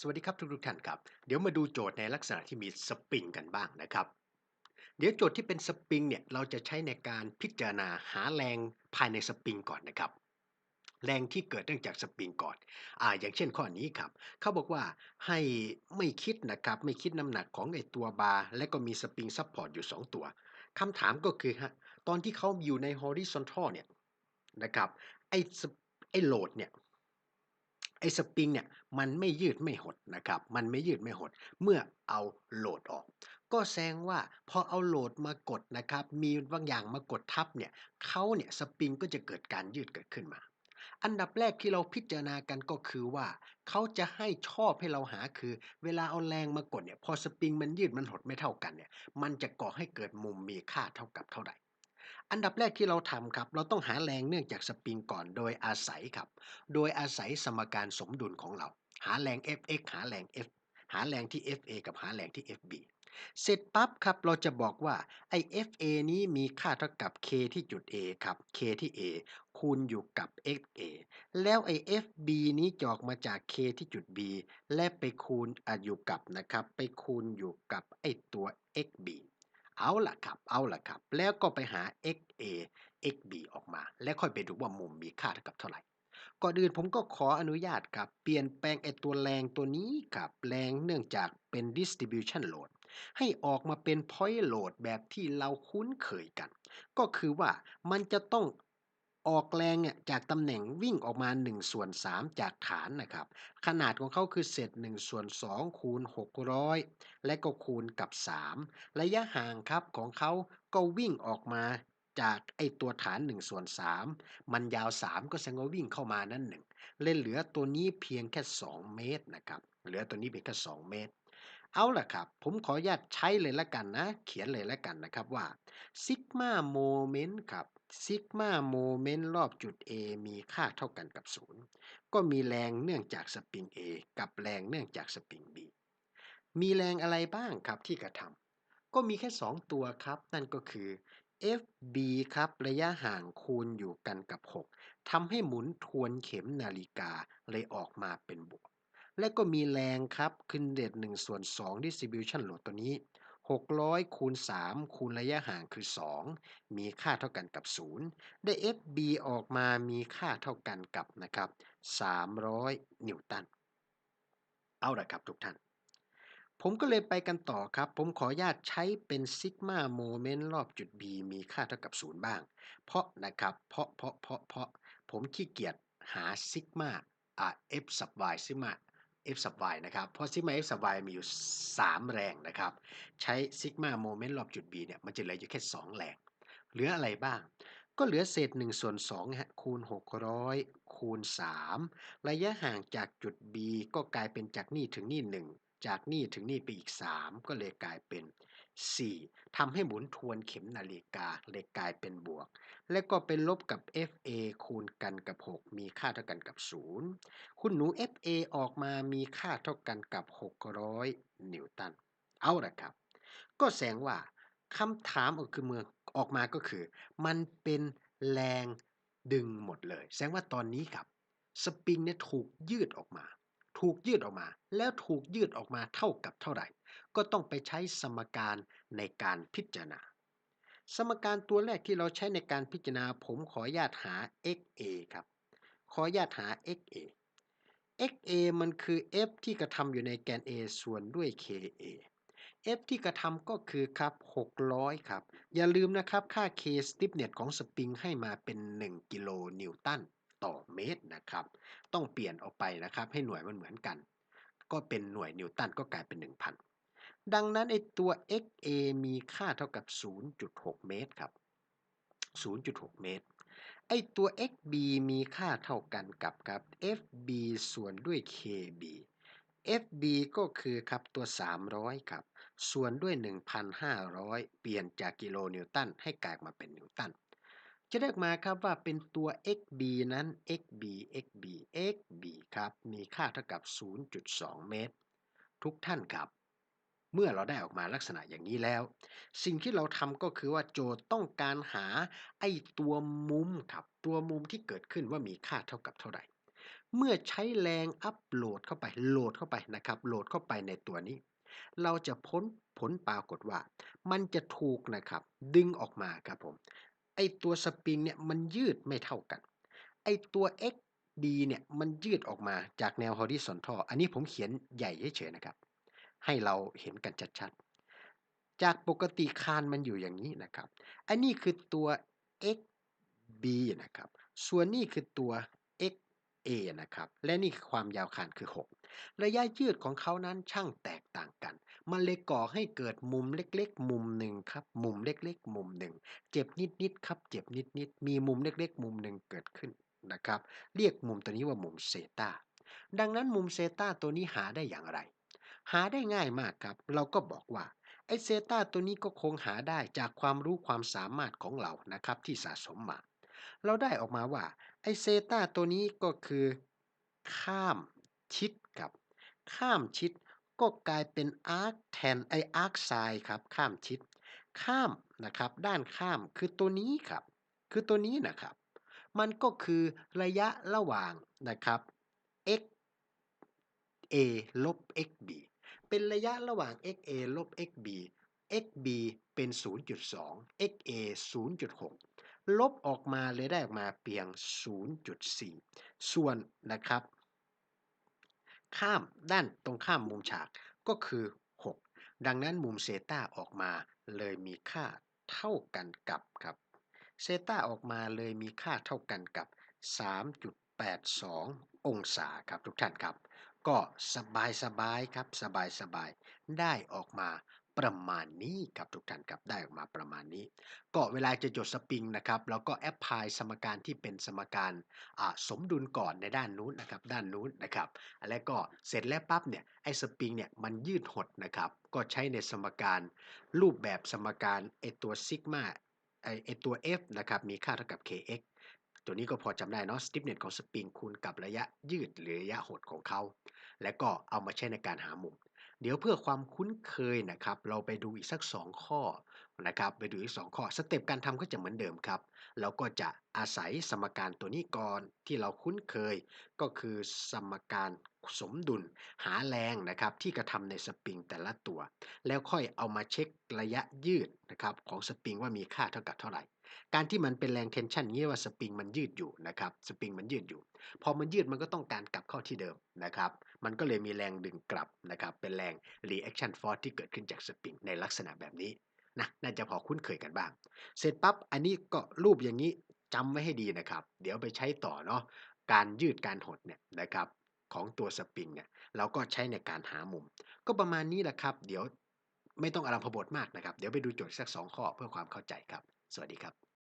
สวัสดีครับทุกๆท่านครับ เดี๋ยวมาดูโจทย์ในลักษณะที่มีสปริงกันบ้างนะครับ เดี๋ยวโจทย์ที่เป็นสปริงเนี่ยเราจะใช้ในการพิจารณาหาแรงภายในสปริงก่อนนะครับ แรงที่เกิดเนื่องจากสปริงก่อนอ่าอย่างเช่นข้อนี้ครับเขาบอกว่าให้ไม่คิดนะครับไม่คิดน้ำหนักของไอตัวบาร์และก็มีสปริงซัพพอร์ตอยู่ 2 ตัวคำถามก็คือฮะตอนที่เขาอยู่ใน horizontal เนี่ยนะครับไอไอโหลดเนี่ย ไอ้สปริงเนี่ยมันไม่ยืดไม่หดนะครับมันไม่ยืดไม่หด เมื่อเอาโหลดออก ก็แสดงว่าพอเอาโหลดมากดนะครับมีบางอย่างมากดทับเนี่ยเขาเนี่ยสปริงก็จะเกิดการยืดเกิดขึ้นมา อันดับแรกที่เราพิจารณากันก็คือว่าเขาจะให้ชอบให้เราหาคือ เวลาเอาแรงมากดเนี่ยพอสปริงมันยืดมันหดไม่เท่ากันเนี่ยมันจะก่อให้เกิดมุมมีค่าเท่ากับเท่าไหร่ อันดับแรกที่เราทำครับ เราต้องหาแรงเนื่องจากสปริงก่อนโดยอาศัยครับ โดยอาศัยสมการสมดุลของเรา หาแรง Fx หาแรง F หาแรงที่ Fa กับหาแรงที่ Fb เสร็จปั๊บครับ เราจะบอกว่าไอ้ Fa นี้มีค่าเท่ากับ k ที่จุด A ครับ k ที่ A คูณอยู่กับ xa แล้วไอ้ Fb นี้จอกมาจาก k ที่จุด B และไปคูณออยู่กับนะครับ ไปคูณอยู่กับไอ้ตัว xb เอาละครับ เอาละครับ แล้วก็ไปหา xa xb ออกมา แล้วค่อยไปดูว่ามุมมีค่าเท่ากับเท่าไหร่ก่อนอื่นผมก็ขออนุญาตครับเปลี่ยนแปลงไอตัวแรงตัวนี้กับแรงเนื่องจากเป็น distribution load ให้ออกมาเป็น point load แบบที่เราคุ้นเคยกัน ก็คือว่ามันจะต้อง ออกแรงเนี่ยจากตำแหน่งวิ่งออกมา1ส่วน3จากฐานนะครับ ขนาดของเขาคือเศษ1ส่วน2คูณ600 และก็คูณกับ 3 ระยะห่างครับของเขาก็วิ่งออกมาจากไอตัวฐาน1ส่วน3มันยาว 3 ก็แสดงว่าวิ่งเข้ามานั่นหนึ่งเลยเหลือตัวนี้เพียงแค่ 2 เมตรนะครับ เหลือตัวนี้เพียงแค่ 2 เมตร เอาล่ะครับ ผมขออนุญาตใช้เลยละกันนะ เขียนเลยละกันนะครับว่าซิกมาโมเมนต์ครับซิกมาโมเมนต์รอบจุด A มีค่าเท่ากันกับ 0 ก็มีแรงเนื่องจากสปริง A กับแรงเนื่องจากสปริง B มีแรงอะไรบ้างครับที่กระทำก็มีแค่ 2 ตัวครับ นั่นก็คือ FB ครับระยะห่างคูณอยู่กันกับ 6ทำให้หมุนทวนเข็มนาฬิกาเลยออกมาเป็นบวก และก็มีแรงครับขึ้นเดช1ส่วน2 distribution load ตัวนี้ 600 คูณ 3 คูณระยะห่างคือ 2 มีค่าเท่ากันกับ 0 ได้ FB ออกมามีค่าเท่ากันกับนะครับ 300 นิวตัน เอาละครับทุกท่าน ผมก็เลยไปกันต่อครับ ผมขออนุญาตใช้เป็นซิกมาโมเมนต์รอบจุด B มีค่าเท่ากับ 0 บ้าง เพราะนะครับ เพราะเพราะเพราะเพราะผมขี้เกียจหาซิกมาอ่า F sub y ซิกมา F sub y นะครับ เพราะซิกมา F sub y มีอยู่ 3 แรงนะครับ ใช้ซิกมาโมเมนต์รอบจุด B เนี่ยมันจะเหลืออยู่แค่ 2 แรง เหลืออะไรบ้าง ก็เหลือเศษ1ส่วน2ฮะคูณ 600 คูณ 3 ระยะห่างจากจุด B ก็กลายเป็นจากนี่ถึงนี่1 จากนี่ถึงนี่ไปอีก 3 ก็เลยกลายเป็น 4ทำให้หมุนทวนเข็มนาฬิกาเลยกลายเป็นบวก และก็เป็นลบกับ FA คูณกันกับ 6 มีค่าเท่ากันกับ 0 คุณหนู FA ออกมามีค่าเท่ากันกับ 600 นิวตัน เอาละครับ ก็แสดงว่าคำถามออกคือเมืองออกมาก็คือ มันเป็นแรงดึงหมดเลย แสดงว่าตอนนี้ครับ สปริงเนี่ยถูกยืดออกมา ถูกยืดออกมา แล้วถูกยืดออกมาเท่ากับเท่าไหร่ ก็ต้องไปใช้สมการในการพิจารณา สมการตัวแรกที่เราใช้ในการพิจารณา ผมขออนุญาตหา xa ครับ ขออนุญาตหา xa xa มันคือ f ที่กระทำอยู่ในแกน a ส่วนด้วย ka f ที่กระทำก็คือครับ 600 ครับ อย่าลืมนะครับ ค่า k stiffness ของสปริงให้มาเป็น 1 กิโลนิวตัน ต่อเมตรนะครับ ต้องเปลี่ยนออกไปนะครับ ให้หน่วยมันเหมือนกัน ก็เป็นหน่วยนิวตันก็กลายเป็น 1,000 ดังนั้นไอตัว xa มีค่าเท่ากับ 0.6 เมตรครับ 0.6 เมตร ไอตัว xb มีค่าเท่ากันกับครับ fb ส่วนด้วย kb FB ก็คือครับตัว 300 ครับ ส่วนด้วย 1,500 เปลี่ยนจากกิโลนิวตันให้กลายมาเป็นนิวตัน จะเรียกมาครับว่าเป็นตัว XB นั้น XB XB XB ครับ มีค่าเท่ากับ 0.2 เมตร ทุกท่านครับ เมื่อเราได้ออกมาลักษณะอย่างนี้แล้ว สิ่งที่เราทำก็คือว่าโจทย์ต้องการหาไอ้ตัวมุมครับ ตัวมุมที่เกิดขึ้นว่ามีค่าเท่ากับเท่าไหร่ เมื่อใช้แรงอัปโหลดเข้าไป โหลดเข้าไปนะครับ โหลดเข้าไปในตัวนี้ เราจะพ้นผลปรากฏว่า มันจะถูกนะครับ ดึงออกมาครับผม ไอตัวสปริงเนี่ยมันยืดไม่เท่ากัน ไอตัว XD เนี่ยมันยืดออกมาจากแนว horizontal อันนี้ผมเขียนใหญ่เฉยๆนะครับ ให้เราเห็นกันชัดๆ จากปกติคานมันอยู่อย่างนี้นะครับ อันนี้คือตัว XB นะครับ ส่วนนี้คือตัว XA นะครับ และนี่คือความยาวคานคือ 6 ระยะยืดของเขานั้นช่างแตกต่างกัน มันเลยก่อให้เกิดมุมเล็กๆ มุมหนึ่งครับ มุมเล็กๆ มุมหนึ่ง เจ็บนิดๆ ครับ เจ็บนิดๆ มีมุมเล็กๆ มุมหนึ่งเกิดขึ้นนะครับ เรียกมุมตัวนี้ว่ามุมเซตาดังนั้นมุมเซตาตัวนี้หาได้อย่างไร หาได้ง่ายมากครับ เราก็บอกว่าไอเซตาตัวนี้ก็คงหาได้จากความรู้ความสามารถของเรานะครับที่สะสมมา เราได้ออกมาว่าไอเซตาตัวนี้ก็คือ ข้าม ชิดครับ ข้ามชิดก็กลายเป็นอาร์คแทนไออาร์คไซด์ครับ ข้ามชิด ข้ามนะครับ ด้านข้ามคือตัวนี้ครับ คือตัวนี้นะครับ มันก็คือระยะระหว่างนะครับ x a ลบ x b เป็นระยะระหว่าง x a ลบ x b x b เป็น 0.2 x a 0.6 ลบออกมาเลยได้ออกมาเพียง 0.4 ส่วนนะครับ ข้ามด้านตรงข้ามมุมฉากก็คือ 6 ดังนั้นมุมเซตาออกมาเลยมีค่าเท่ากันกับครับเซตาออกมาเลยมีค่าเท่ากันกับ 3.82 องศาครับทุกท่านครับ ก็สบายสบายครับสบายสบายได้ออกมา ประมาณนี้ครับทุกท่านครับได้ออกมาประมาณนี้ ก็เวลาจะจดสปริงนะครับเราก็แอพพลายสมการที่เป็นสมการสมดุลก่อนในด้านนู้นนะครับด้านนู้นนะครับแล้วก็เสร็จแล้วปั๊บเนี่ยไอ้สปริงเนี่ยมันยืดหดนะครับก็ใช้ในสมการรูปแบบสมการไอ้ตัวซิกมาไอ้ตัว F นะครับมีค่าเท่ากับ kx ตัวนี้ก็พอจำได้เนาะ stiffness ของสปริงคูณกับระยะยืดหรือระยะหดของเขา และก็เอามาใช้ในการหามุม เดี๋ยวเพื่อความคุ้นเคยนะครับ เราไปดูอีกสัก 2 ข้อนะครับ ไปดูอีก 2 ข้อ สเต็ปการทำก็จะเหมือนเดิมครับ เราก็จะอาศัยสมการตัวนี้ก่อนที่เราคุ้นเคย ก็คือสมการสมดุลหาแรงนะครับที่กระทำในสปริงแต่ละตัว แล้วค่อยเอามาเช็คระยะยืดนะครับของสปริงว่ามีค่าเท่ากับเท่าไหร่ การที่มันเป็นแรงเทนชันนี้ว่าสปริงมันยืดอยู่นะครับสปริงมันยืดอยู่ พอมันยืดมันก็ต้องการกลับเข้าที่เดิมนะครับมันก็เลยมีแรงดึงกลับนะครับเป็นแรง reaction force ที่เกิดขึ้นจากสปริงในลักษณะแบบนี้นะน่าจะพอคุ้นเคยกันบ้าง เสร็จปั๊บอันนี้ก็รูปอย่างนี้จำไว้ให้ดีนะครับ เดี๋ยวไปใช้ต่อเนาะการยืดการหดเนี่ยนะครับของตัวสปริงเนี่ยเราก็ใช้ในการหามุม ก็ประมาณนี้แหละครับ เดี๋ยวไม่ต้องอารมพบทมากนะครับ เดี๋ยวไปดูโจทย์สักสองข้อเพื่อความเข้าใจครับ สวัสดีครับ